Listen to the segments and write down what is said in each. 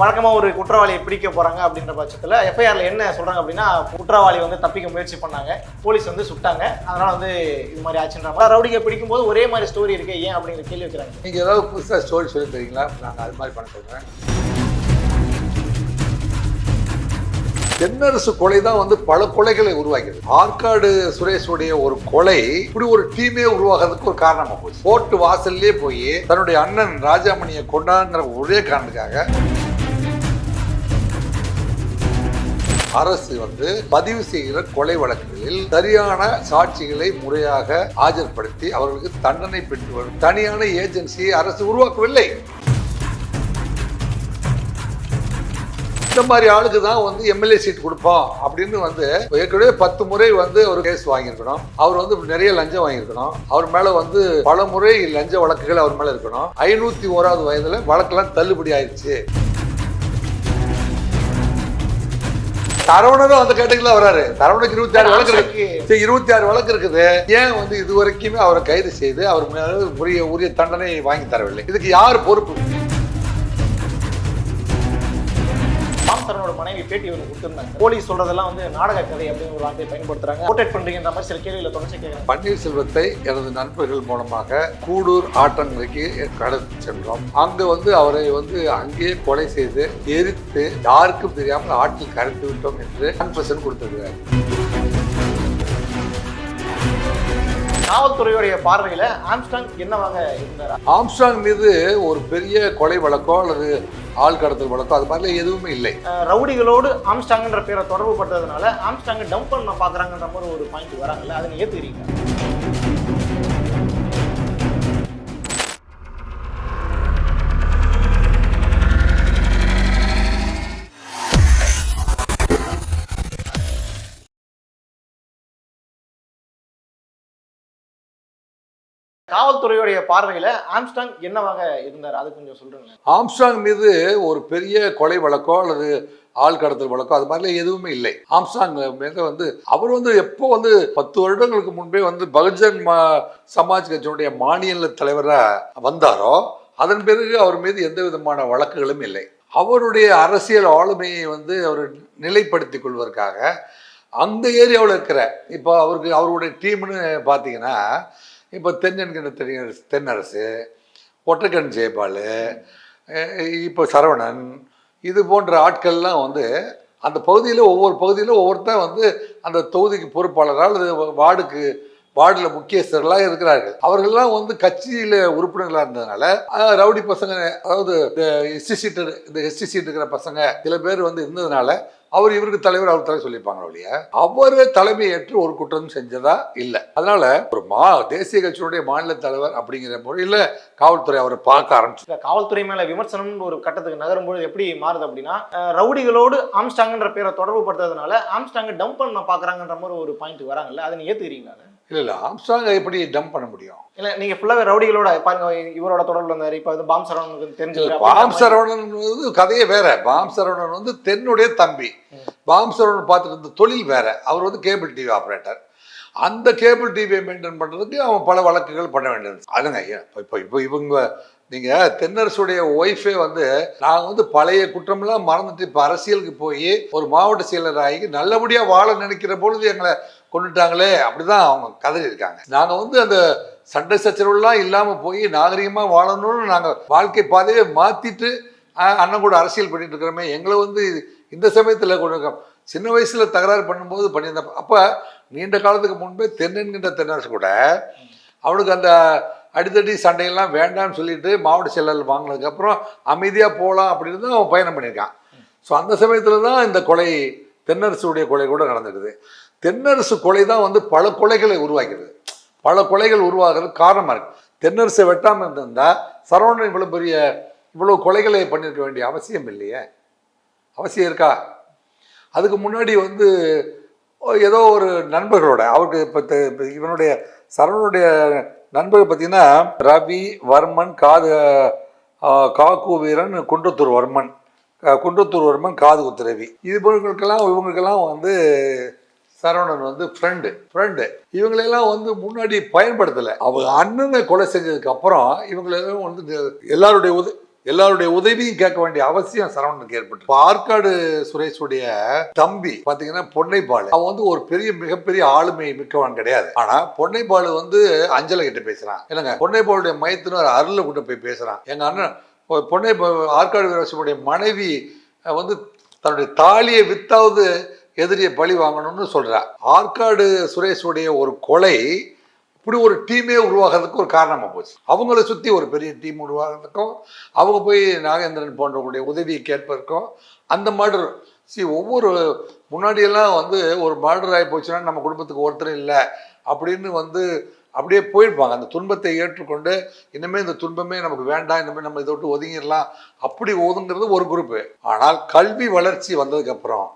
வழக்கமாக ஒரு குற்றவாளியை பிடிக்க போகிறாங்க அப்படின்ற பட்சத்தில் எஃப்ஐஆரில் என்ன சொல்கிறாங்க அப்படின்னா குற்றவாளி வந்து தப்பிக்க முயற்சி பண்ணாங்க போலீஸ் வந்து சுட்டாங்க அதனால் வந்து இது மாதிரி ஆச்சுன்றாங்க ரவுடிகை பிடிக்கும்போது ஒரே மாதிரி ஸ்டோரி இருக்கு ஏன் அப்படிங்கிற கேள்வி வைக்கிறாங்க. நீங்கள் ஏதாவது புதுசாக ஸ்டோரி சொல்லி தரீங்களா நாங்கள் அது மாதிரி பண்ண சொல்கிறேன் தென்னரசு கொலை தான் வந்து பல கொலைகளை உருவாக்கியது. ஆற்காடு சுரேஷுடைய ஒரு கொலை இப்படி ஒரு டீமே உருவாகிறதுக்கு ஒரு காரணமா போச்சு. கோர்ட்டு வாசல்லே போய் தன்னுடைய அண்ணன் ராஜாமணியை கொண்டாங்கிற ஒரே காரணத்துக்காக அரசு வந்து பதிவு செய்கிற கொலை வழக்குகளில் சரியான சாட்சிகளை முறையாக ஆஜர்படுத்தி அவர்களுக்கு தண்டனை பெற்று வரும். தனியான ஏஜென்சியை அரசு உருவாக்கவில்லை. இந்த மாதிரி ஆளுக்கு தான் வந்து எம்எல்ஏ சீட் கொடுப்போம் அப்படின்னு வந்து ஏற்கனவே பத்து முறை வந்து ஒரு கேஸ் வாங்கியிருக்கணும். அவர் வந்து நிறைய லஞ்சம் வாங்கியிருக்கணும். அவர் மேல வந்து பல முறை லஞ்ச வழக்குகள் அவர் மேல இருக்கணும். ஐநூத்தி ஓராவது வயதுல வழக்கெல்லாம் தள்ளுபடி ஆயிடுச்சு. தரவணரும் அந்த கேட்டகரியில வராரு. தரவணுக்கு இருபத்தி ஆறு வழக்கு இருக்கு. இருபத்தி ஆறு வழக்கு இருக்குது. ஏன் வந்து இது வரைக்குமே அவரை கைது செய்து அவர் உரிய உரிய தண்டனை வாங்கி தரவில்லை? இதுக்கு யார் பொறுப்பு? மாம்சரனோட மனைவி பேட்டி ஒன்று கொடுத்துருந்தாங்க. போலீஸ் சொல்றதெல்லாம் வந்து நாடக கதை அப்படின்னு ஒரு வார்த்தையை பயன்படுத்துறாங்க. கோட்டேட் பண்றீங்கன்ற மாதிரி சில கேள்விகளை தொடர்ச்சி கேட்குறாங்க பன்னீர்செல்வத்தை எனது நண்பர்கள் மூலமாக கூடூர் ஆற்றங்கரைக்கு கடத்தி சென்றோம். அங்கு வந்து அவரை வந்து அங்கேயே கொலை செய்து எரித்து யாருக்கும் தெரியாமல் ஆற்றில் கரைத்து விட்டோம் என்று கன்ஃபெஷன் கொடுத்திருக்கிறார். காவல்துறையுடைய பார்வையில ஆம்ஸ்டாங் என்னவாக இருந்தாரா? ஆம்ஸ்ட்ராங் மீது ஒரு பெரிய கொலை வழக்கோ அல்லது ஆள் கடத்தல் வழக்கோ அது மாதிரிலாம் எதுவுமே இல்லை. ரவுடிகளோடு ஆம்ஸ்டாங்ன்ற பேரை தொடர்பு பட்டதுனால ஆம்ஸ்டாங் டம்ப் பண்ண பார்க்குறாங்கன்ற மாதிரி ஒரு பாயிண்ட் வராங்கல்ல அதை ஏற்றுக்கிறீங்க காவல்துறையுடைய பார்வையில் ஆம்ஸ்டாங் என்னவாக இருந்தார்? அது கொஞ்சம் சொல்றீங்களேன் ஆம்ஸ்டாங் மீது ஒரு பெரிய கொலை வழக்கோ அல்லது ஆள் கடத்தல் வழக்கோ அது மாதிரிலாம் எதுவுமே இல்லை. ஆம்ஸ்ட்ராங் மீது வந்து அவர் வந்து எப்போ வந்து பத்து வருடங்களுக்கு முன்பே வந்து பகுஜன் மா சமாஜ் கட்சியினுடைய மாநில தலைவராக வந்தாரோ அதன் பிறகு அவர் மீது எந்த விதமான வழக்குகளும் இல்லை. அவருடைய அரசியல் ஆளுமையை வந்து அவர் நிலைப்படுத்திக் கொள்வதற்காக அந்த ஏரியாவில் இருக்கிற இப்போ அவருக்கு அவருடைய டீம்னு பார்த்தீங்கன்னா இப்போ தென் என்கிற தென்னரசு தென்னரசு ஒற்றைக்கண் ஜெயபால் இப்போ சரவணன் இது போன்ற ஆட்கள்லாம் வந்து அந்த பகுதியில் ஒவ்வொரு பகுதியில் ஒவ்வொருத்தன் வந்து அந்த தொகுதிக்கு பொறுப்பாளராக அல்லது வார்டுக்கு வார்டில் முக்கியஸ்தர்களாக இருக்கிறார்கள். அவர்கள்லாம் வந்து கட்சியில் உறுப்பினர்களாக இருந்ததுனால ரவுடி பசங்க அதாவது எஸ்டி சீட்டு இந்த எஸ்டி சீட் இருக்கிற பசங்க சில பேர் வந்து இருந்ததுனால அவர் இவருக்கு தலைவர் அவர் தலைவர் சொல்லியிருப்பாங்க ஒழிய அவர் தலைமை ஏற்று ஒரு குற்றம் செஞ்சதா? இல்லை. அதனால ஒரு மா தேசிய கட்சியினுடைய மாநில தலைவர் அப்படிங்கிற முறையில் காவல்துறை அவரை பார்க்க ஆரம்பிச்சு காவல்துறை மேல விமர்சனம்னு ஒரு கட்டத்துக்கு நகரும்போது எப்படி மாறுது அப்படின்னா ரவுடிகளோடு ஆம்ஸ்டாங்ன்ற பேரை தொடர்பு படுத்ததுனால ஆம்ஸ்டாங் டம்ப் பண்ண பாக்குறாங்கன்ற மாதிரி ஒரு பாயிண்ட் வராங்கல்ல அதை நீங்க ஏத்துக்கிறீங்களா? இல்லை இல்லை. ஆம்ஸ்டாங் எப்படி டம்ப் பண்ண முடியும்? இல்ல நீங்க ஃபுல்லாவே ரவுடிகளோட பாருங்க இவரோட தொடர்புல இருந்தாரு. இப்ப வந்து பாம் சரவணனுக்கு தெரிஞ்சு பாம் சரவணன் வந்து கதையே வேற. பாம் சரவணன் வந்து தென்னுடைய தம்பி. பாம் சரவணன் பார்த்துட்டு இருந்த தொழில் வேற. அவர் வந்து கேபிள் டிவி ஆப்ரேட்டர் அந்த கேபிள் டிவியை மெயின்டைன் பண்ணுறதுக்கு அவன் பல வழக்குகள் பண்ண வேண்டியது. அதுங்க ஐயா? இப்போ இப்போ இவங்க நீங்கள் தென்னரசுடைய ஒய்ஃபே வந்து நாங்கள் வந்து பழைய குற்றமெல்லாம் மறந்துட்டு இப்போ அரசியலுக்கு போய் ஒரு மாவட்ட செயலர் ஆகி நல்லபடியாக வாழ நினைக்கிற பொழுது எங்களை கொண்டுட்டாங்களே அப்படிதான் அவங்க கதறி இருக்காங்க நாங்கள் வந்து அந்த சண்டை சச்சரவுலாம் இல்லாமல் போய் நாகரிகமாக வாழணும்னு நாங்கள் வாழ்க்கை பாதையை மாற்றிட்டு அண்ணன் கூட அரசியல் பண்ணிட்டு இருக்கிறோமே எங்களை வந்து இந்த சமயத்தில் கொண்டு சின்ன வயசில் தகராறு பண்ணும்போது பண்ணியிருந்த அப்போ நீண்ட காலத்துக்கு முன்பே தென்னென்கின்ற தென்னரசு கூட அவனுக்கு அந்த அடித்தடி சண்டையெல்லாம் வேண்டாம்னு சொல்லிட்டு மாவட்ட செயலாளர் வாங்கினதுக்கப்புறம் அமைதியாக போகலாம் அப்படின்னு தான் அவன் பயணம் பண்ணியிருக்கான். ஸோ அந்த சமயத்தில் தான் இந்த கொலை தென்னரசுடைய கொலை கூட நடந்திருக்குது தென்னரசு கொலை தான் வந்து பல கொலைகளை உருவாக்கிடுது. பல கொலைகள் உருவாகிறதுக்கு காரணமாக இருக்குது தென்னரசை வெட்டாமல் இருந்திருந்தா சரவணன் இவ்வளோ பெரிய இவ்வளோ கொலைகளை பண்ணியிருக்க வேண்டிய அவசியம் இல்லையே? அவசியம் இருக்கா? அதுக்கு முன்னாடி வந்து ஏதோ ஒரு நண்பர்களோட அவருக்கு இப்போ இவனுடைய சரவணனுடைய நண்பர்கள் பார்த்தீங்கன்னா ரவி வர்மன் காது காக்கு வீரன் குன்றத்தூர் வர்மன். குன்றத்தூர் வர்மன் காது குத்துரவி இது போன்றவங்களுக்கெல்லாம் இவங்களுக்கெல்லாம் வந்து சரவணன் வந்து ஃப்ரெண்டு ஃப்ரெண்டு இவங்களெல்லாம் வந்து முன்னாடி பயன்படுத்தலை. அவங்க அண்ணனை கொலை செஞ்சதுக்கு அப்புறம் இவங்களெல்லாம் வந்து எல்லாருடைய உத எல்லாருடைய உதவியும் கேட்க வேண்டிய அவசியம் சரவணனுக்கு ஏற்பட்டு ஆற்காடு சுரேஷுடைய தம்பி பாத்தீங்கன்னா பொன்னைப்பாலு அவன் வந்து ஒரு பெரிய மிகப்பெரிய ஆளுமை மிக்கவன் கிடையாது. ஆனா பொன்னைப்பாலு வந்து அஞ்சலை கிட்ட பேசுறான். இல்லைங்க பொன்னைப்பாலுடைய மைத்தினர் அருளை கிட்ட போய் பேசுறான். எங்க அண்ணன் பொன்னை ஆற்காடு வீரசிவனுடைய மனைவி வந்து தன்னுடைய தாலியை வித்தாவது எதிரியை பழி வாங்கணும்னு சொல்றா. ஆற்காடு சுரேஷுடைய ஒரு கொலை இப்படி ஒரு டீமே உருவாகிறதுக்கு ஒரு காரணமாக போச்சு. அவங்கள சுற்றி ஒரு பெரிய டீம் உருவாகிறதுக்கும் அவங்க போய் நாகேந்திரன் போன்றவங்களுடைய உதவியை கேட்பதற்கும் அந்த மர்டர் சி ஒவ்வொரு முன்னாடியெல்லாம் வந்து ஒரு மர்டர் ஆகி போச்சுன்னா நம்ம குடும்பத்துக்கு ஒருத்தர் இல்லை அப்படின்னு வந்து அப்படியே போயிருப்பாங்க. அந்த துன்பத்தை ஏற்றுக்கொண்டு இனிமேல் இந்த துன்பமே நமக்கு வேண்டாம் இனிமேல் நம்ம இதை விட்டு ஒதுங்கிடலாம். அப்படி ஒதுங்கிறது ஒரு குரூப்பு ஆனால் கல்வி வளர்ச்சி வந்ததுக்கப்புறம்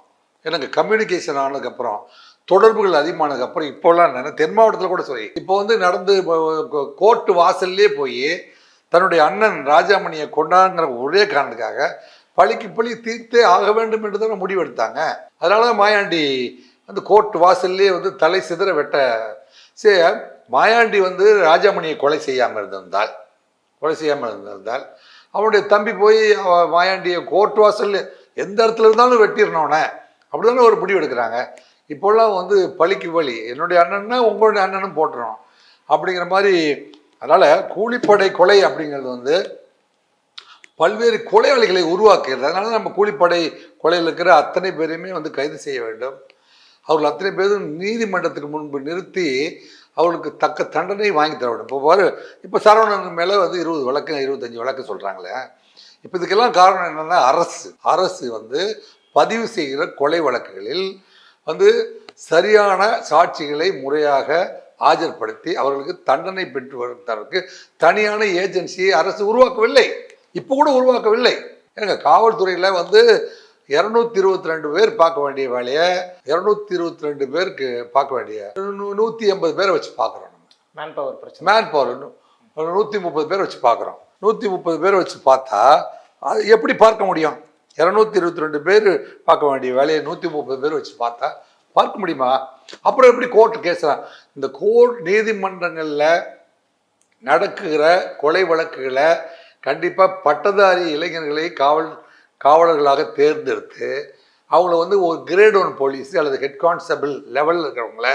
எனக்கு கம்யூனிகேஷன் ஆனதுக்கப்புறம் தொடர்புகள் அதிகமானதுக்கப்புறம் இப்போல்லாம் நான் தென் மாவட்டத்தில் கூட சொல்லி இப்போ வந்து நடந்து கோர்ட்டு வாசல்லே போய் தன்னுடைய அண்ணன் ராஜாமணியை கொண்டாங்கிற ஒரே காரணத்துக்காக பழிக்கு பழி தீர்த்தே ஆக வேண்டும் என்று தான் முடிவெடுத்தாங்க. அதனால தான் மாயாண்டி வந்து கோர்ட் வாசல்லே வந்து தலை சிதற வெட்ட சே மாயாண்டி வந்து ராஜாமணியை கொலை செய்யாமல் இருந்திருந்தால் கொலை செய்யாமல் இருந்திருந்தால் அவனுடைய தம்பி போய் மாயாண்டியை கோர்ட் வாசல்ல எந்த இடத்துல இருந்தாலும் வெட்டிடணும்னே அப்படிதானே ஒரு முடிவு எடுக்கிறாங்க. இப்போல்லாம் வந்து பழிக்கு வழி என்னுடைய அண்ணன்னா உங்களுடைய அண்ணனும் போட்டுறோம். அப்படிங்கிற மாதிரி அதனால் கூலிப்படை கொலை அப்படிங்கிறது வந்து பல்வேறு கொலையாளிகளை உருவாக்குகிறது. அதனால நம்ம கூலிப்படை கொலையில் இருக்கிற அத்தனை பேரையுமே வந்து கைது செய்ய வேண்டும். அவர்கள் அத்தனை பேரும் நீதிமன்றத்துக்கு முன்பு நிறுத்தி அவர்களுக்கு தக்க தண்டனை வாங்கி தர வேண்டும். இப்போ பாரு இப்போ சரவணன் மேலே வந்து இருபது வழக்கு இருபத்தஞ்சி வழக்கு சொல்கிறாங்களே இப்போ இதுக்கெல்லாம் காரணம் என்னென்னா அரசு. அரசு வந்து பதிவு செய்கிற கொலை வழக்குகளில் வந்து சரியான சாட்சிகளை முறையாக ஆஜர்படுத்தி அவர்களுக்கு தண்டனை பெற்று வருவதற்கு தனியான ஏஜென்சியை அரசு உருவாக்கவில்லை. இப்போ கூட உருவாக்கவில்லை. ஏங்க காவல்துறையில் வந்து இரநூத்தி இருபத்தி ரெண்டு பேர் பார்க்க வேண்டிய வேலையை இரநூத்தி இருபத்தி ரெண்டு பேருக்கு பார்க்க வேண்டிய நூற்றி எண்பது பேரை வச்சு பார்க்குறோம் நம்ம. மேன் பவர் பிரச்சனை. மேன் பவர் நூற்றி முப்பது பேர் வச்சு பார்க்குறோம். நூற்றி முப்பது பேர் வச்சு பார்த்தா அது எப்படி பார்க்க முடியும்? இரநூத்தி இருபத்தி ரெண்டு பேர் பார்க்க வேண்டிய வேலையை நூற்றி முப்பது பேர் வச்சு பார்த்தா பார்க்க முடியுமா? அப்புறம் எப்படி கோர்ட் கேஸ்லாம் இந்த கோர்ட் நீதிமன்றங்களில் நடக்குகிற கொலை வழக்குகளை கண்டிப்பாக பட்டதாரி இளைஞர்களை காவல் காவலர்களாக தேர்ந்தெடுத்து அவங்கள வந்து ஒரு கிரேட் ஒன் போலீஸ் அல்லது ஹெட் கான்ஸ்டபிள் லெவலில் இருக்கிறவங்கள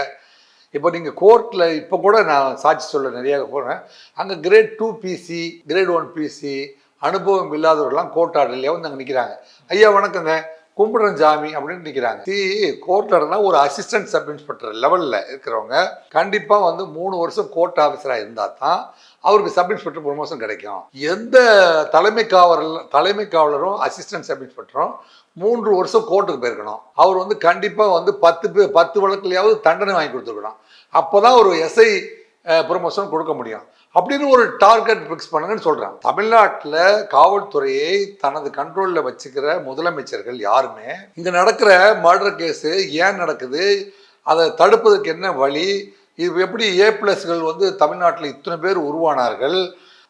இப்போ நீங்கள் கோர்ட்டில் இப்போ கூட நான் சாட்சி சொல்ல நிறையா போகிறேன் அங்கே grade two PC grade one PC அனுபவம் இல்லாதவர்கள்லாம் கோர்ட் வந்து அங்கே நிற்கிறாங்க ஐயா வணக்கங்க. கும்பிடுறேன் ஜாமி அப்படின்னு நிற்கிறாங்க தி கோர்ட்டர்னா ஒரு அசிஸ்டன்ட் சப் இன்ஸ்பெக்டர் லெவலில் இருக்கிறவங்க கண்டிப்பாக வந்து மூணு வருஷம் கோர்ட் ஆஃபீஸராக இருந்தால் தான் அவருக்கு சப் இன்ஸ்பெக்டர் ப்ரொமோஷன் கிடைக்கும். எந்த தலைமை காவலர் தலைமை காவலரும் அசிஸ்டன்ட் சப் இன்ஸ்பெக்டரும் மூன்று வருஷம் கோர்ட்டுக்கு போயிருக்கணும். அவர் வந்து கண்டிப்பாக வந்து பத்து பேர் பத்து வழக்குலையாவது தண்டனை வாங்கி கொடுத்துருக்கணும். அப்போ தான் ஒரு எஸ்ஐ ப்ரொமோஷன் கொடுக்க முடியும். அப்படின்னு ஒரு டார்கெட் ஃபிக்ஸ் பண்ணுங்கன்னு சொல்கிறாங்க தமிழ்நாட்டில் காவல்துறையை தனது கண்ட்ரோலில் வச்சுக்கிற முதலமைச்சர்கள் யாருமே இங்கே நடக்கிற மர்டர் கேஸு ஏன் நடக்குது அதை தடுப்பதற்கு என்ன வழி இது எப்படி ஏ பிளஸ்கள் வந்து தமிழ்நாட்டில் இத்தனை பேர் உருவானார்கள்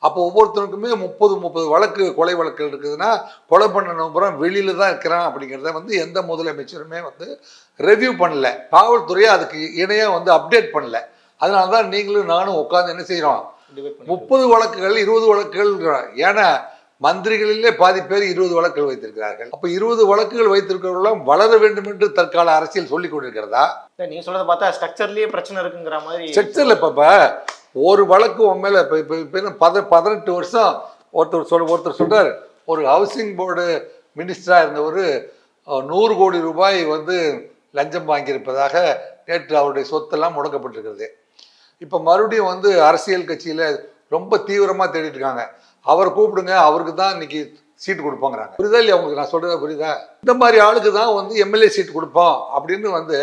அப்போ ஒவ்வொருத்தருக்குமே முப்பது முப்பது வழக்கு கொலை வழக்குகள் இருக்குதுன்னா கொலை பண்ண நம்புறம் தான் இருக்கிறான் அப்படிங்கிறத வந்து எந்த முதலமைச்சருமே வந்து ரெவ்யூ பண்ணல. காவல்துறையை அதுக்கு இணையாக வந்து அப்டேட் பண்ணல. அதனால தான் நீங்களும் நானும் உட்காந்து என்ன செய்கிறோம் முப்பது வழக்குகள் இருபது வழக்குகள். ஏன்னா மந்திரிகளிலே பாதி பேர் இருபது வழக்குகள் வைத்திருக்கிறார்கள். அப்போ இருபது வழக்குகள் வைத்திருக்கிறவர்களும் வளர வேண்டும் என்று தற்கால அரசியல் சொல்லிக் கொண்டிருக்கிறதா? நீங்க சொல்றத பார்த்தா ஸ்ட்ரக்சர்லயே பிரச்சனை இருக்குங்கிற மாதிரி செக்ஷனில் இப்போ ஒரு வழக்கு உன் மேலே பத பதினெட்டு வருஷம் ஒருத்தர் சொல் ஒருத்தர் சொல்றார். ஒரு ஹவுசிங் போர்டு மினிஸ்டராக இருந்தவர் நூறு கோடி ரூபாய் வந்து லஞ்சம் வாங்கியிருப்பதாக நேற்று அவருடைய சொத்தெல்லாம் முடக்கப்பட்டிருக்கிறது. இப்போ மறுபடியும் வந்து அரசியல் கட்சியில் ரொம்ப தீவிரமாக தேடிட்டு இருக்காங்க. அவரை கூப்பிடுங்க அவருக்கு தான் இன்னைக்கு சீட்டு கொடுப்போங்கிறாங்க. புரியுதா இல்லையா உங்களுக்கு? நான் சொல்கிறத புரியுதா? இந்த மாதிரி ஆளுக்கு தான் வந்து எம்எல்ஏ சீட் கொடுப்போம் அப்படின்னு வந்து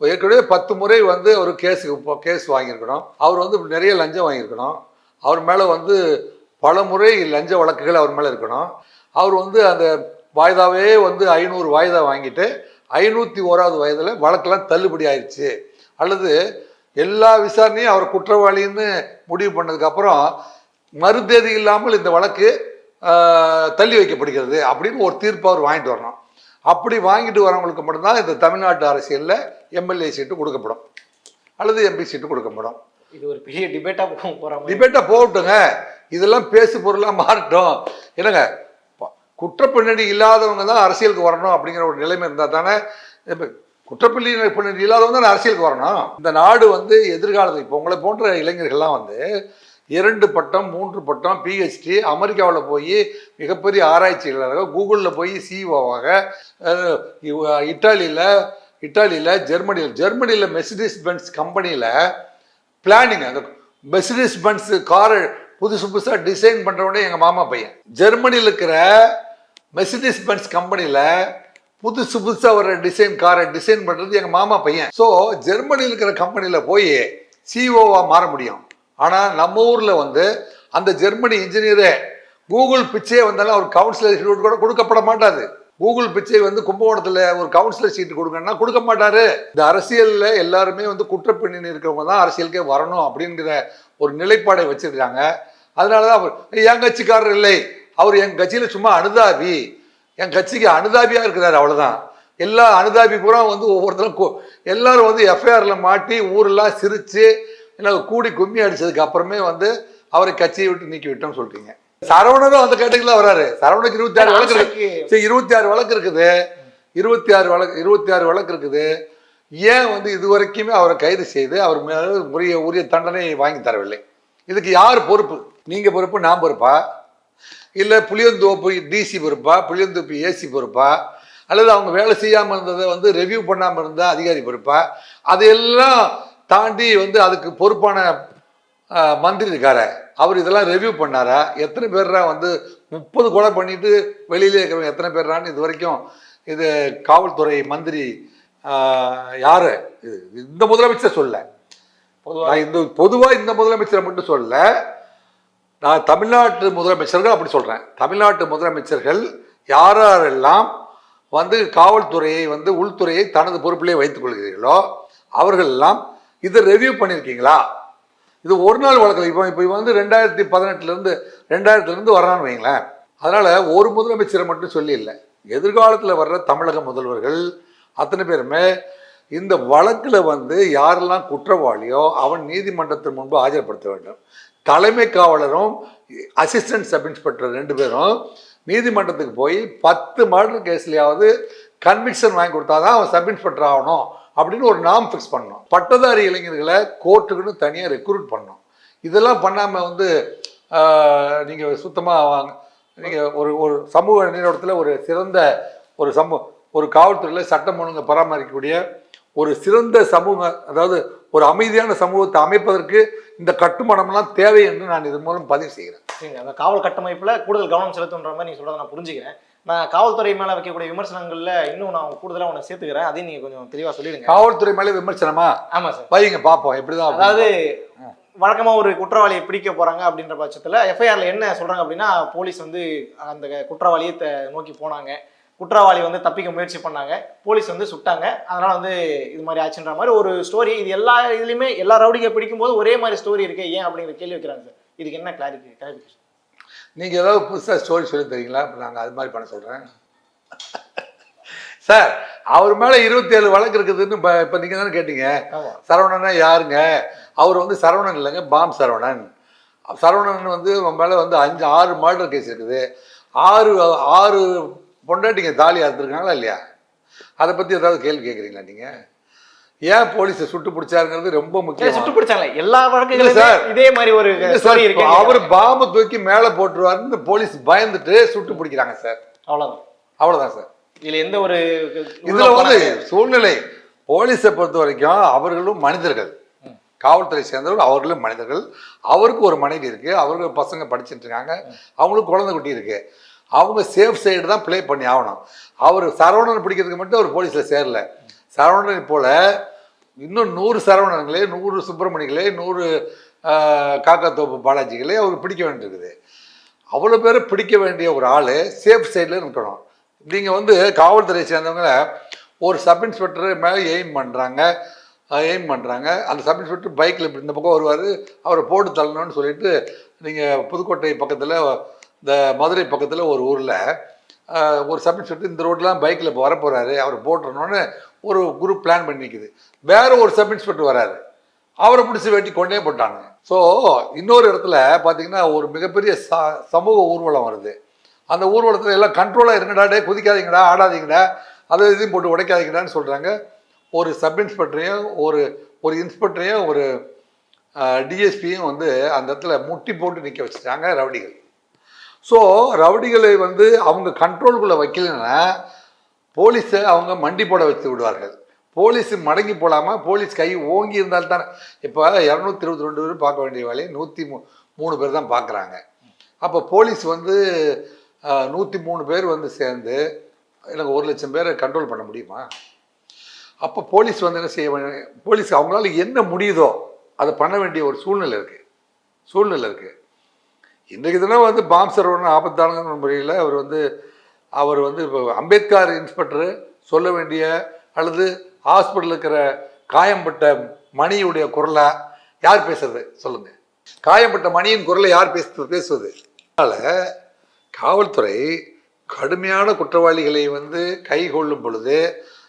ஏற்கனவே பத்து முறை வந்து அவர் கேஸுக்கு கேஸ் வாங்கியிருக்கணும். அவர் வந்து நிறைய லஞ்சம் வாங்கியிருக்கணும். அவர் மேலே வந்து பல முறை லஞ்ச வழக்குகள் அவர் மேலே இருக்கணும். அவர் வந்து அந்த வாய்தாவே வந்து ஐநூறு வாய்தா வாங்கிட்டு ஐநூற்றி ஓராவது வயதில் வழக்கெல்லாம் தள்ளுபடி ஆயிடுச்சு அல்லது எல்லா விசாரணையும் அவர் குற்றவாளின்னு முடிவு பண்ணதுக்கப்புறம் மறுதேதி இல்லாமல் இந்த வழக்கு தள்ளி வைக்கப்படுகிறது அப்படின்னு ஒரு தீர்ப்பு அவர் வாங்கிட்டு வரணும். அப்படி வாங்கிட்டு வரவங்களுக்கு மட்டும்தான் இந்த தமிழ்நாட்டு அரசியலில் எம்எல்ஏ சீட்டு கொடுக்கப்படும். அல்லது எம்பி சீட்டு கொடுக்கப்படும். இது ஒரு பெரிய டிபேட்டா போற மாதிரி. டிபேட்டை போகட்டுங்க. இதெல்லாம் பேசு பொருளாக மாறட்டும். என்னங்க ப- குற்றப்பின்னணி இல்லாதவங்க தான் அரசியலுக்கு வரணும் அப்படிங்கிற ஒரு நிலைமை இருந்தால் தானே இப்போ குற்றப்பிள்ளி பின்னணி இல்லாதவங்க தான் அரசியலுக்கு வரணும். இந்த நாடு வந்து எதிர்காலத்தில் இப்போ உங்களை போன்ற இளைஞர்கள்லாம் வந்து இரண்டு பட்டம் மூன்று பட்டம் பிஹெச்டி அமெரிக்காவில் போய் மிகப்பெரிய ஆராய்ச்சியாளராக கூகுளில் போய் சிஓவாக இட்டாலியில் இட்டாலியில் ஜெர்மனியில் ஜெர்மனியில் மெர்சிடிஸ் பென்ஸ் கம்பெனியில் பிளானிங் அந்த மெர்சிடிஸ் பென்ஸ் கார் புதுசு புதுசாக டிசைன் பண்ணுறவனே எங்கள் மாமா பையன். ஜெர்மனியில் இருக்கிற மெர்சிடிஸ் பென்ஸ் கம்பெனியில் புதுசு புதுசாக வர டிசைன் காரை டிசைன் பண்ணுறது எங்கள் மாமா பையன். ஸோ ஜெர்மனியில் இருக்கிற கம்பெனியில் போய் சிஓவாக மாற முடியும். ஆனால் நம்ம ஊரில் வந்து அந்த ஜெர்மனி இன்ஜினியரே கூகுள் பிச்சே வந்தாலும் அவர் கவுன்சிலர் ஷீட் கூட கொடுக்கப்பட மாட்டாது கூகுள் பிச்சை வந்து கும்பகோணத்தில் ஒரு கவுன்சிலர் சீட்டு கொடுங்கன்னா கொடுக்க மாட்டாரு. இந்த அரசியலில் எல்லாருமே வந்து குற்றப்பின்னணி இருக்கிறவங்க தான் அரசியலுக்கே வரணும் அப்படிங்கிற ஒரு நிலைப்பாடை வச்சிருக்காங்க. அதனால தான் அவர் என் கட்சிக்காரர் இல்லை? அவர் என் கட்சியில் சும்மா அனுதாபி. என் கட்சிக்கு அனுதாபியாக இருக்கிறாரு அவ்வளோதான் எல்லா அனுதாபி பூரா வந்து ஒவ்வொருத்தரும் எல்லாரும் வந்து எஃப்ஐஆர்ல மாட்டி ஊரெல்லாம் சிரிச்சு என்ன கூடி கும்மி அடிச்சதுக்கு அப்புறமே வந்து அவரை கட்சியை விட்டு நீக்கி விட்டோம்னு சொல்றீங்க. சரவணனும் அந்த கேட்டகரியில் வராரு சரவணுக்கு இருபத்தி ஆறு வழக்கு இருக்கு. இருபத்தி ஆறு வழக்கு இருக்குது. இருபத்தி ஆறு வழக்கு இருபத்தி ஆறு வழக்கு இருக்குது. ஏன் வந்து இது வரைக்குமே அவரை கைது செய்து அவர் மேல உரிய உரிய தண்டனை வாங்கி தரவில்லை? இதுக்கு யார் பொறுப்பு? நீங்க பொறுப்பு நான் பொறுப்பா? இல்லை புளியந்தோப்பு டிசி பொறுப்பா புளியந்தோப்பு ஏசி பொறுப்பா அல்லது அவங்க வேலை செய்யாமல் இருந்ததை வந்து ரெவ்யூ பண்ணாமல் இருந்த அதிகாரி பொறுப்பா அதையெல்லாம் தாண்டி வந்து அதுக்கு பொறுப்பான மந்திரி இருக்காரு. அவர் இதெல்லாம் ரெவ்யூ பண்ணாரா? எத்தனை பேர்ரா வந்து முப்பது கொலை பண்ணிட்டு வெளியிலே இருக்கிறவங்க எத்தனை பேர்ரான்னு இது வரைக்கும் இது காவல்துறை மந்திரி யாரு? இது இந்த முதலமைச்சர் சொல்ல பொதுவாக இந்த பொதுவாக இந்த முதலமைச்சரை மட்டும் சொல்ல நான் தமிழ்நாட்டு முதலமைச்சர்கள் அப்படி சொல்கிறேன் தமிழ்நாட்டு முதலமைச்சர்கள் யாரெல்லாம் வந்து காவல்துறையை வந்து உள்துறையை தனது பொறுப்பிலே வைத்துக் கொள்கிறீர்களோ அவர்களெல்லாம் இதை ரெவ்யூ பண்ணியிருக்கீங்களா? இது ஒரு நாள் வழக்கில். இப்போ இப்போ வந்து ரெண்டாயிரத்தி பதினெட்டுலேருந்து ரெண்டாயிரத்துலேருந்து வர்றான்னு வைங்களேன். அதனால் ஒரு முதலமைச்சரை மட்டும் சொல்லி இல்லை. எதிர்காலத்தில் வர்ற தமிழக முதல்வர்கள் அத்தனை பேருமே இந்த வழக்கில் வந்து யாரெல்லாம் குற்றவாளியோ அவன் நீதிமன்றத்தின் முன்பு ஆஜர்படுத்த வேண்டும். தலைமை காவலரும் அசிஸ்டன்ட் சப் இன்ஸ்பெக்டர் ரெண்டு பேரும் நீதிமன்றத்துக்கு போய் பத்து மர்டர் கேஸ்லயாவது கன்விக்ஷன் வாங்கி கொடுத்தாதான் அவன் சப் இன்ஸ்பெக்டர் ஆகணும் அப்படின்னு ஒரு நாம் ஃபிக்ஸ் பண்ணோம் பட்டதாரி இளைஞர்களை கோர்ட்டுக்குன்னு தனியாக ரெக்ரூட் பண்ணோம் இதெல்லாம் பண்ணாமல் வந்து நீங்கள் சுத்தமாக வாங்க நீங்கள் ஒரு ஒரு சமூக நிறுவனத்தில் ஒரு சிறந்த ஒரு சமூக ஒரு காவல்துறையில் சட்டம் ஒழுங்கை பராமரிக்கக்கூடிய ஒரு சிறந்த சமூக அதாவது ஒரு அமைதியான சமூகத்தை அமைப்பதற்கு இந்த கட்டுமானம்லாம் தேவை என்று நான் இதன் மூலம் பதிவு செய்கிறேன். சரிங்க. அந்த காவல் கட்டமைப்புல கூடுதல் கவனம் செலுத்துன்ற மாதிரி நீங்க சொல்றதை நான் புரிஞ்சுக்கிறேன். நான் காவல்துறை மேல வைக்கக்கூடிய விமர்சனங்கள்ல இன்னும் நான் கூடுதலா ஒன்று சேர்த்துக்கிறேன். அதையும் நீங்க கொஞ்சம் தெளிவா சொல்லிடுங்க. காவல்துறை மேலே விமர்சனமா? ஆமா சார். வைங்க பார்ப்போம் எப்படிதான் அதாவது வழக்கமா ஒரு குற்றவாளியை பிடிக்க போறாங்க அப்படின்ற பட்சத்துல எஃப்ஐஆர்ல என்ன சொல்றாங்க அப்படின்னா போலீஸ் வந்து அந்த குற்றவாளியை நோக்கி போனாங்க. குற்றவாளி வந்து தப்பிக்க முயற்சி பண்ணாங்க. போலீஸ் வந்து சுட்டாங்க. அதனால வந்து இது மாதிரி ஆச்சுன்ற மாதிரி ஒரு ஸ்டோரி இது எல்லா இதுலயுமே எல்லா ரவுடிங்க பிடிக்கும்போது ஒரே மாதிரி ஸ்டோரி இருக்கு. ஏன் அப்படிங்கிற கேள்வி வைக்கிறாங்க சார். இதுக்கு என்ன கிளாரிஃபி கிளாரிஃபிகேஷன் நீங்க ஏதாவது புதுசா ஸ்டோரி சொல்லி தரீங்களா இப்போ நாங்கள் அது மாதிரி பண்ண சொல்றேன். சார் அவர் மேல இருபத்தி ஏழு வழக்கு இருக்குதுன்னு இப்போ இப்போ நீங்க தானே கேட்டீங்க. சரவணனா யாருங்க? அவர் வந்து சரவணன் இல்லைங்க பாம் சரவணன். சரவணன் வந்து மேலே வந்து அஞ்சு ஆறு மர்டர் கேஸ் இருக்குது. ஆறு ஆறு பொண்டாட்டிங்க தாலி அறுத்துருக்காங்களா இல்லையா? அதை பற்றி ஏதாவது கேள்வி கேட்குறீங்களா நீங்கள் ஏன் போலீஸை சுட்டு பிடிச்சாருங்கிறது ரொம்ப முக்கியம். சுட்டு பிடிச்சாங்க எல்லா வழக்குகளுமே சார். இதே மாதிரி ஒரு ஸ்டோரி இருக்கு அவர் பாம்பு தூக்கி மேலே போட்டுருவாருன்னு போலீஸ் பயந்துட்டு சுட்டு பிடிக்கிறாங்க சார். அவ்வளவுதான். அவ்வளோதான் சார். இதுல எந்த ஒரு இதுல வந்து சூழ்நிலை. போலீஸை பொறுத்த வரைக்கும் அவர்களும் மனிதர்கள். காவல்துறை சேர்ந்தவர்கள் அவர்களும் மனிதர்கள். அவருக்கு ஒரு மனைவி இருக்கு. அவருக்கு பசங்க படிச்சிட்டு இருக்காங்க. அவங்களுக்கு குழந்தை குட்டி இருக்கு. அவங்க சேஃப் சைடு தான் ப்ளே பண்ணி ஆகணும். அவர் சரவணன் பிடிக்கிறதுக்கு மட்டும் அவர் போலீஸில் சேரல. சரவணனை போல் இன்னும் நூறு சரவணன்களே நூறு சுப்பிரமணியங்களே நூறு காக்காத்தோப்பு பாலாஜிகளே அவர் பிடிக்க வேண்டியிருக்குது. அவ்வளோ பேரை பிடிக்க வேண்டிய ஒரு ஆள் சேஃப் சைடில் இருக்கணும். நீங்கள் வந்து காவல்துறை சேர்ந்தவங்கள ஒரு சப் இன்ஸ்பெக்டர் மேலே எய்ம் பண்ணுறாங்க எய்ம் பண்ணுறாங்க அந்த சப் இன்ஸ்பெக்டர் பைக்கில் இப்படி இந்த பக்கம் வருவார். அவரை போட்டு தள்ளணும்னு சொல்லிட்டு நீங்கள் புதுக்கோட்டை பக்கத்தில் இந்த மதுரை பக்கத்தில் ஒரு ஊரில் ஒரு சப் இன்ஸ்பெக்டர் இந்த ரோட்லாம் பைக்கில் இப்போ வரப்போகிறாரு அவர் போட்டுறணும்னு ஒரு குரூப் பிளான் பண்ணி நிற்கிது வேற ஒரு சப் இன்ஸ்பெக்டர் வராரு. அவரை பிடிச்சி வெட்டி கொண்டே போட்டாங்க. ஸோ இன்னொரு இடத்துல பார்த்தீங்கன்னா ஒரு மிகப்பெரிய ச சமூக ஊர்வலம் வருது. அந்த ஊர்வலத்தில் எல்லாம் கண்ட்ரோலாக இருங்கடா டே குதிக்காதீங்கடா ஆடாதீங்கடா அதை இதையும் போட்டு உடைக்காதீங்கடான்னு சொல்கிறாங்க ஒரு சப் இன்ஸ்பெக்டரையும் ஒரு ஒரு இன்ஸ்பெக்டரையும் ஒரு டிஎஸ்பியும் வந்து அந்த இடத்துல முட்டி போட்டு நிற்க வச்சுட்டாங்க ரவுடிகள். ஸோ ரவுடிகளை வந்து அவங்க கண்ட்ரோலுக்குள்ளே வைக்கலன்னா போலீஸை அவங்க மண்டி போட வச்சு விடுவார்கள். போலீஸ் மடங்கி போடாமல் போலீஸ் கை ஓங்கி இருந்தால் தானே. இப்போ இரநூத்தி இருபத்தி ரெண்டு பேர் பார்க்க வேண்டிய வேலையை நூற்றி மூ மூணு பேர் தான் பார்க்குறாங்க. அப்போ போலீஸ் வந்து நூற்றி மூணு பேர் வந்து சேர்ந்து எனக்கு ஒரு லட்சம் பேரை கண்ட்ரோல் பண்ண முடியுமா? அப்போ போலீஸ் வந்து என்ன செய்ய வேண்டிய போலீஸ் அவங்களால என்ன முடியுதோ அதை பண்ண வேண்டிய ஒரு சூழ்நிலை இருக்குது சூழ்நிலை இருக்குது இன்றைக்கு தினம் வந்து பாம் சரவணன் ஆபத்தான முறையில் அவர் வந்து அவர் வந்து இப்போ அம்பேத்கர் இன்ஸ்பெக்டர் சொல்ல வேண்டிய அல்லது ஹாஸ்பிட்டலில் இருக்கிற காயம்பட்ட மணியுடைய குரலை யார் பேசுறது? சொல்லுங்க. காயம்பட்ட மணியின் குரலை யார் பேச பேசுவது? அதனால் காவல்துறை கடுமையான குற்றவாளிகளை வந்து கை கொள்ளும் பொழுது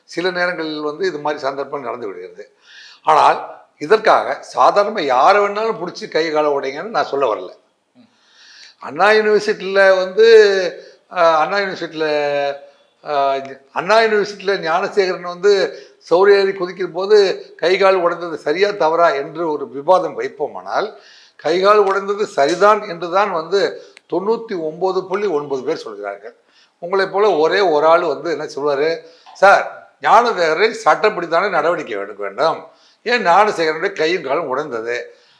சில நேரங்களில் வந்து இது மாதிரி சந்தர்ப்பம் நடந்து விடுகிறது. ஆனால் இதற்காக சாதாரணமாக யாரை வேணாலும் பிடிச்சி கை கால உடைங்கன்னு நான் சொல்ல வரல. அண்ணா யூனிவர்சிட்டியில் வந்து அண்ணா யூனிவர்சிட்டியில் அண்ணா யூனிவர்சிட்டியில் ஞானசேகரன் வந்து சௌரியேறி குதிக்கும் போது கை கால் உடைந்தது சரியா தவறா என்று ஒரு விவாதம் வைப்போமானால் கை கால் உடைந்தது சரிதான் என்று தான் வந்து தொண்ணூற்றி ஒம்பது புள்ளி ஒன்பது பேர் சொல்கிறார்கள். உங்களைப் போல ஒரே ஒரு ஆள் வந்து என்ன சொல்வார்? சார் ஞானசேகரை சட்டப்படி தானே நடவடிக்கை எடுக்க வேண்டும். ஏன் ஞானசேகரனுடைய கையும் காலும் உடைந்தது?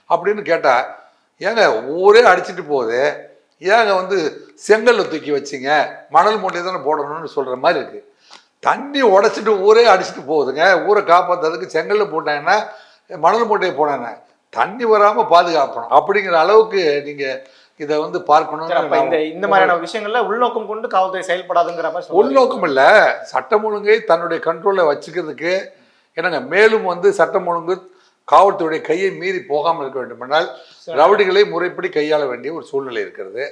அப்படின்னு கேட்டால் ஏங்க ஊரே அடிச்சிட்டு போகுது. ஏங்க வந்து செங்கல்ல தூக்கி வச்சிங்க? மணல் மூட்டையை தானே போடணும்னு சொல்கிற மாதிரி இருக்குது தண்ணி உடைச்சிட்டு ஊரே அடிச்சிட்டு போகுதுங்க. ஊரை காப்பாற்றுறதுக்கு செங்கல்ல போட்டாங்கன்னா மணல் மூட்டையை போனாங்க தண்ணி வராமல் பாதுகாக்கணும். அப்படிங்கிற அளவுக்கு நீங்கள் இதை வந்து அப்ப இந்த இந்த பார்க்கணும் மாதிரியான விஷயங்கள்ல உள்நோக்கம் கொண்டு காவல்துறை செயல்படாதுங்கிற மாதிரி. உள்நோக்கம் இல்லை. சட்டம் ஒழுங்கை தன்னுடைய கண்ட்ரோலில் வச்சுக்கிறதுக்கு என்னங்க? மேலும் வந்து சட்டம் ஒழுங்கு காவல்துறையுடைய கையை மீறி போகாமல் இருக்க வேண்டுமென்றால் ரவுடிகளை முறைப்படி கையாள வேண்டிய ஒரு சூழ்நிலை இருக்கிறது.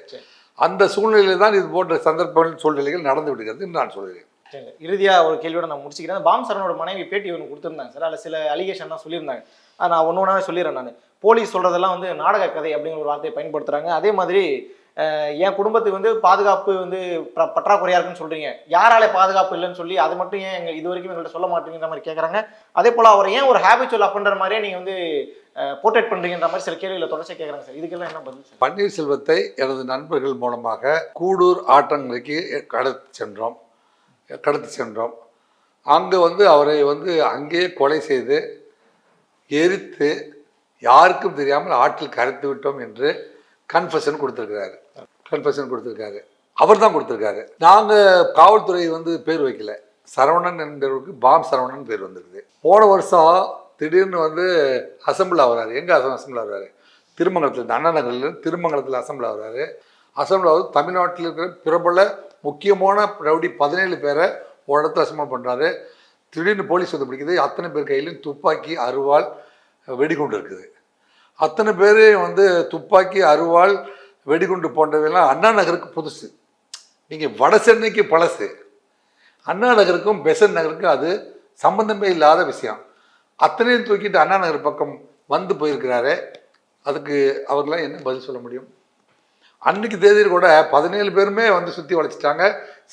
அந்த சூழ்நிலையில் தான் இது போன்ற சந்தர்ப்பங்கள் சூழ்நிலைகள் நடந்து விடுகிறது நான் சொல்கிறேன் சரி. இறுதியா ஒரு கேள்வியோட நான் முடிச்சுக்கிறேன். பாம் சரவணோட மனைவி பேட்டி ஒன்று கொடுத்துருந்தாங்க சார். அதில் சில அலிகேஷன் தான் சொல்லியிருந்தாங்க. நான் ஒன்று ஒன்றாவே சொல்லிடுறேன் நான். போலீஸ் சொல்றதெல்லாம் வந்து நாடக கதை அப்படிங்கிற ஒரு வார்த்தையை பயன்படுத்துறாங்க. அதே மாதிரி என் குடும்பத்துக்கு வந்து பாதுகாப்பு வந்து பற்றாக்குறையா இருக்குன்னு சொல்றீங்க. யாரால பாதுகாப்பு இல்லைன்னு சொல்லி அது மட்டும் ஏன் எங்க இது வரைக்கும் எங்கள்கிட்ட சொல்ல மாட்டேங்கிற மாதிரி கேட்குறாங்க அதே போல அவர் ஏன் ஒரு ஹேபிச்சுவல் அப்படின்ற மாதிரியே நீங்க வந்து போர்ட்ரேட் பண்றீங்கன்ற மாதிரி சில கேள்விகளை தொடர்ச்சி கேட்குறாங்க சார். இதுக்கெல்லாம் என்ன பதில் சார்? பன்னீர்செல்வத்தை எனது நண்பர்கள் மூலமாக கூடூர் ஆற்றங்கரைக்கு கடத்தி சென்றோம். கடத்தி சென்றோம். அங்கே வந்து அவரை வந்து அங்கேயே கொலை செய்து எரித்து யாருக்கும் தெரியாமல் ஆற்றில் கரைத்து விட்டோம் என்று கன்ஃபெஷன் கொடுத்துருக்கிறாரு. கன்ஃபெஷன் கொடுத்துருக்காரு. அவர் தான் கொடுத்துருக்காரு. நாங்கள் காவல்துறை வந்து பேர் வைக்கல. சரவணன் என்கிறவருக்கு பாம் சரவணன் பேர் வந்திருக்குது. போன வருஷம் திடீர்னு வந்து அசம்பிள் ஆகுறாரு. எங்கே அசம்பிள் ஆகுறாரு? திருமங்கலத்தில் அண்ணா நகரில் திருமங்கலத்தில் அசம்பிள் ஆகுறாரு. அசம்பிள் ஆகுது. தமிழ்நாட்டில் இருக்கிற பிரபல முக்கியமான ரவுடி பதினேழு பேரை ஒரு இடத்துல அசம்பிள் பண்ணுறாரு திடீர்னு போலீஸ் வந்து பிடிக்குது. அத்தனை பேர் கையிலையும் துப்பாக்கி அருவாள் வெடிகுண்டு இருக்குது. அத்தனை பேர் வந்து துப்பாக்கி அருவாள் வெடிகுண்டு போன்றவையெல்லாம் அண்ணா நகருக்கு புதுசு. நீங்கள் வட சென்னைக்கு பழசு. அண்ணா நகருக்கும் பெசன் நகருக்கும் அது சம்பந்தமே இல்லாத விஷயம். அத்தனையும் தூக்கிட்டு அண்ணா நகர் பக்கம் வந்து போயிருக்கிறாரே அதுக்கு அவர்களாம் என்ன பதில் சொல்ல முடியும்? அன்னைக்கு தேதியில் கூட பதினேழு பேருமே வந்து சுற்றி வளைச்சிட்டாங்க.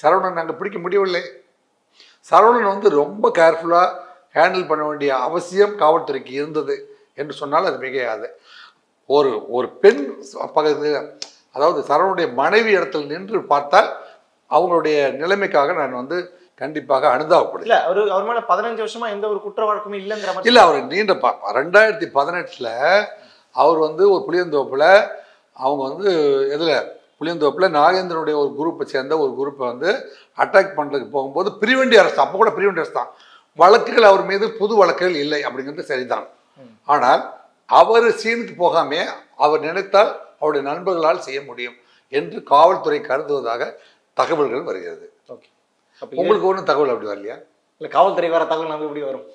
சரவணன் நாங்கள் பிடிக்க முடியவில்லை. சரவணன் வந்து ரொம்ப கேர்ஃபுல்லாக ஹேண்டில் பண்ண வேண்டிய அவசியம் காவல்துறைக்கு இருந்தது என்று சொன்னால் அது மிகையாது. ஒரு ஒரு பெண் பகுதியில் அதாவது சரவணனுடைய மனைவி இடத்தில் நின்று பார்த்தால் அவங்களுடைய நிலைமைக்காக நான் வந்து கண்டிப்பாக அனுதாபப்படுகிறேன். இல்ல அவரு அவர் மேல பதினஞ்சு வருஷமா எந்த ஒரு குற்ற வழக்குமே இல்லைங்கிற மாதிரி இல்லை அவர் நீண்ட ரெண்டாயிரத்தி பதினெட்டில் அவர் வந்து ஒரு புளியந்தோப்பில் அவங்க வந்து எதில் புளியந்தோப்பில் நாகேந்திரனுடைய ஒரு குரூப்பை சேர்ந்த ஒரு குரூப்பை வந்து அட்டாக் பண்ணுறதுக்கு போகும்போது பிரிவெண்டி அரசு அப்போ கூட பிரிவெண்டி அரசு தான். வழக்குகள் அவர் மீது புது வழக்குகள் இல்லை அப்படிங்கிறது சரிதான். ஆனால் அவர் சீனுக்கு போகாமே அவர் நினைத்தால் அவருடைய நண்பர்களால் செய்ய முடியும் என்று காவல்துறை கருதுவதாக தகவல்கள் வருகிறது. ஓகே. உங்களுக்கு ஒன்றும் தகவல் அப்படி வரலையா? இல்ல காவல்துறை வர தகவல் நமக்கு எப்படி வரும்?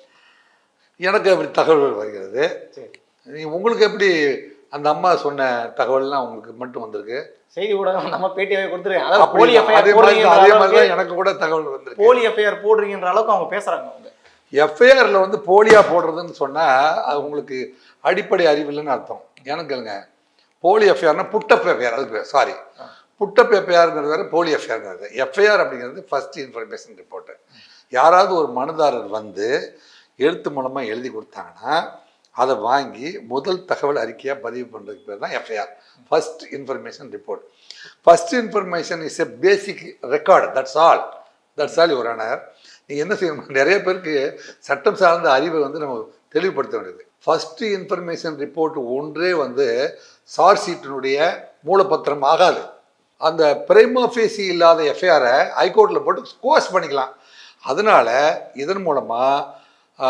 எனக்கு அப்படி தகவல்கள் வருகிறது. உங்களுக்கு எப்படி அந்த அம்மா சொன்ன தகவல்லாம் உங்களுக்கு மட்டும் வந்திருக்கு? செய்தி ஊடகம் நம்ம பேட்டியாவே அப்படி போலி எஃப்ஐஆர் அதே மாதிரி தான் எனக்கு கூட தகவல் வந்திருக்கு. போலி எஃப்ஐஆர் போடுறீங்கன்ற அளவுக்கு அவங்க பேசுறாங்க அவங்க. எஃப்ஐஆர்ல வந்து போலியா போடுறதுன்னு சொன்னா அது உங்களுக்கு அடிப்படை அறிவில்லைன்னு அர்த்தம். எனக்கு கேளுங்க. போலி எஃப்ஐஆர்னா put up F I R அதுக்கு சாரி புட்டப் எஃப்ஐஆருங்கிறது வேறு போலி எஃப்ஐஆருங்கிறது எஃப்ஐஆர் அப்படிங்கிறது ஃபர்ஸ்ட் இன்ஃபர்மேஷன் ரிப்போர்ட்டு யாராவது ஒரு மனுதாரர் வந்து எழுத்து மூலமாக எழுதி கொடுத்தாங்கன்னா அதை வாங்கி முதல் தகவல் அறிக்கையாக பதிவு பண்ணுறதுக்கு பேர் தான் FIR first information report first information is a basic record that's all that's all your honour நீங்கள் என்ன செய்யணும்? நிறைய பேருக்கு சட்டம் சார்ந்த அறிவை வந்து நம்ம தெளிவுபடுத்த வேண்டியது. ஃபஸ்ட்டு இன்ஃபர்மேஷன் ரிப்போர்ட் ஒன்றே வந்து சார் சீட்டினுடைய மூலப்பத்திரம் ஆகாது. அந்த பிரைமோஃபேசி இல்லாத எஃப்ஐஆரை ஹைகோர்ட்டில் போட்டு ஸ்கோர்ஸ் பண்ணிக்கலாம். அதனால இதன் மூலமாக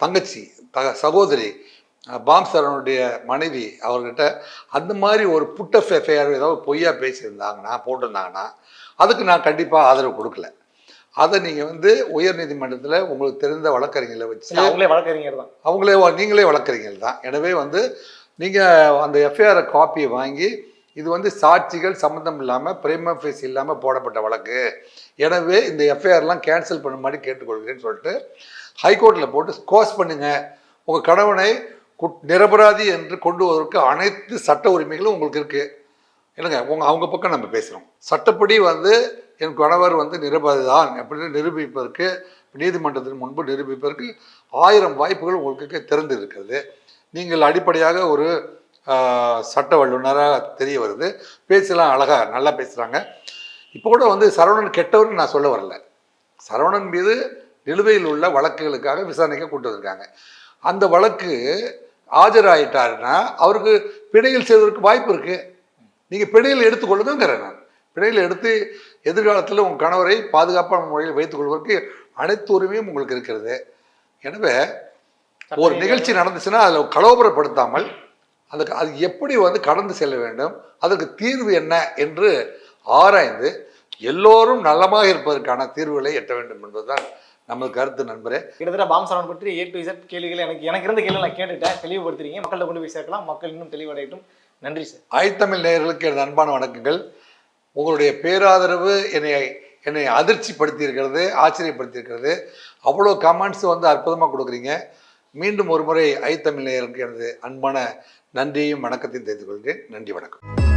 தங்கச்சி த சகோதரி அஹ், பாம் சரவனுடைய மனைவி அவர்கிட்ட அந்த மாதிரி ஒரு புட்டஃப் எஃப்ஐஆர் ஏதாவது பொய்யா பேசியிருந்தாங்கன்னா போட்டிருந்தாங்கன்னா அதுக்கு நான் கண்டிப்பாக ஆதரவு கொடுக்கல. அதை நீங்கள் வந்து உயர் நீதிமன்றத்தில் உங்களுக்கு தெரிந்த வழக்கறிஞர்களை வச்சு அவங்களே வழக்கறிஞர் தான். அவங்களே நீங்களே வழக்கறிஞர் தான். எனவே வந்து நீங்கள் அந்த எஃப்ஐஆர் காப்பியை வாங்கி இது வந்து சாட்சிகள் சம்மந்தம் இல்லாமல் பிரேம ஃபேஸ் இல்லாமல் போடப்பட்ட வழக்கு. எனவே இந்த எஃப்ஐஆர்லாம் கேன்சல் பண்ண மாதிரி கேட்டுக்கொள்கிறேன்னு சொல்லிட்டு ஹைகோர்ட்டில் போட்டு ஸ்கோஸ் பண்ணுங்க. உங்கள் கணவனை குட் நிரபராதி என்று கொண்டு வருவதற்கு அனைத்து சட்ட உரிமைகளும் உங்களுக்கு இருக்குது என்னங்க உங்க அவங்க பக்கம் நம்ம பேசுகிறோம் சட்டப்படி வந்து என் கணவர் வந்து நிரபராதி தான் அப்படின்னு நிரூபிப்பதற்கு நீதிமன்றத்தின் முன்பு நிரூபிப்பதற்கு ஆயிரம் வாய்ப்புகள் உங்களுக்கு திறந்து இருக்கிறது நீங்கள் அடிப்படையாக ஒரு சட்ட வல்லுநராக தெரிய வருது. பேசலாம் அழகா நல்லா பேசுகிறாங்க இப்போ கூட வந்து சரவணன் கெட்டவர்னு நான் சொல்ல வரல. சரவணன் மீது நிலுவையில் உள்ள வழக்குகளுக்காக விசாரணைக்கு கொண்டு வந்திருக்காங்க. அந்த வழக்கு ஆஜராயிட்டாருன்னா அவருக்கு பிணையில் செய்வதற்கு வாய்ப்பு இருக்குது நீங்கள் பிணையில் எடுத்துக்கொள்ளுங்கிறேன் நான். பிணையில் எடுத்து எதிர்காலத்தில் உங்கள் கணவரை பாதுகாப்பான முறையில் வைத்துக் கொள்வதற்கு அனைத்து உரிமையும் உங்களுக்கு இருக்கிறது. எனவே ஒரு நிகழ்ச்சி நடந்துச்சுன்னா அதில் கலோபரப்படுத்தாமல் அதுக்கு அது எப்படி வந்து கடந்து செல்ல வேண்டும் அதற்கு தீர்வு என்ன என்று ஆராய்ந்து எல்லோரும் நலமாக இருப்பதற்கான தீர்வுகளை எட்ட வேண்டும் என்பதுதான் நமது கருத்து நண்பரே. கிட்டத்தட்ட பாம் சரவணன் பற்றி ஏ டு இசட் கேள்விகள் எனக்கு எனக்கு இருந்த கேள்வி நான் கேட்டுட்டேன். தெளிவுபடுத்துறீங்க. மக்கள்கிட்ட கொண்டு போய் சேர்க்கலாம். மக்கள் இன்னும் தெளிவடையட்டும். நன்றி சார் ஆய்த்தமிழ் நேயர்களுக்கு எனது அன்பான வணக்கங்கள். உங்களுடைய பேராதரவு என்னை என்னை அதிர்ச்சிப்படுத்தி இருக்கிறது ஆச்சரியப்படுத்தி அவ்வளோ கமெண்ட்ஸ் வந்து அற்புதமாக கொடுக்குறீங்க. மீண்டும் ஒரு முறை ஐத்தமிழ் நேயர்களுக்கு எனது அன்பான நன்றியும் வணக்கத்தையும் தெரிந்து கொள்கிறேன். நன்றி வணக்கம்.